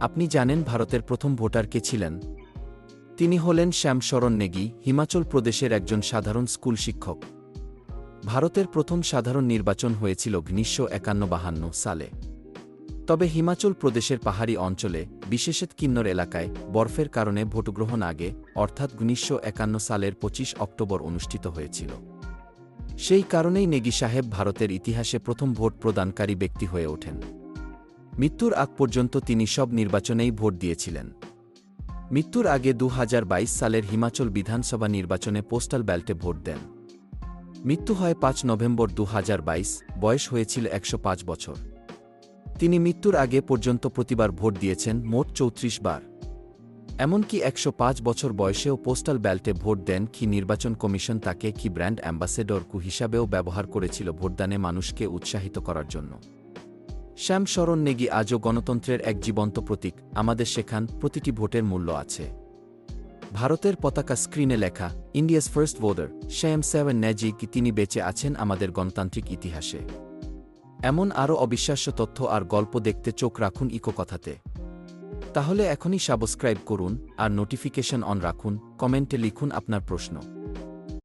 আপনি জানেন ভারতের প্রথম ভোটার কে ছিলেন? তিনি হলেন শ্যাম শরণ নেগি, হিমাচল প্রদেশের একজন সাধারণ স্কুল শিক্ষক। ভারতের প্রথম সাধারণ নির্বাচন হয়েছিল উনিশশো একান্ন বাহান্ন সালে। তবে হিমাচল প্রদেশের পাহাড়ি অঞ্চলে, বিশেষত কিন্নর এলাকায়, বরফের কারণে ভোটগ্রহণ আগে, অর্থাৎ উনিশশো একান্ন সালের পঁচিশ অক্টোবর অনুষ্ঠিত হয়েছিল। সেই কারণেই নেগি সাহেব ভারতের ইতিহাসে প্রথম ভোট প্রদানকারী ব্যক্তি হয়ে ওঠেন। মৃত্যুর আগ পর্যন্ত তিনি সব নির্বাচনেই ভোট দিয়েছিলেন। মৃত্যুর আগে দু হাজার বাইশ সালের হিমাচল বিধানসভা নির্বাচনে পোস্টাল ব্যালটে ভোট দেন। মৃত্যু হয় পাঁচ নভেম্বর দু হাজার বাইশ, বয়স হয়েছিল একশো পাঁচ বছর। তিনি মৃত্যুর আগে পর্যন্ত প্রতিবার ভোট দিয়েছেন মোট চৌত্রিশ বার। এমনকি একশ পাঁচ বছর বয়সেও পোস্টাল ব্যালটে ভোট দেন কি নির্বাচন কমিশন তাকে কি ব্র্যান্ড অ্যাম্বাসেডর কু হিসাবেও ব্যবহার করেছিল ভোটদানে মানুষকে উৎসাহিত করার জন্য। শ্যাম শরণ নেগি আজও গণতন্ত্রের এক জীবন্ত প্রতীক। আমাদের শেখান প্রতিটি ভোটের মূল্য আছে। ভারতের পতাকা স্ক্রিনে লেখা, ইন্ডিয়াস ফার্স্ট ভোটার, শ্যাম সেভেন ন্যাজি কি তিনি বেঁচে আছেন আমাদের গণতান্ত্রিক ইতিহাসে? এমন আরও অবিশ্বাস্য তথ্য আর গল্প দেখতে চোখ রাখুন ইকো কথাতে তাহলে এখনই সাবস্ক্রাইব করুন আর নোটিফিকেশন অন রাখুন, কমেন্টে লিখুন আপনার প্রশ্ন।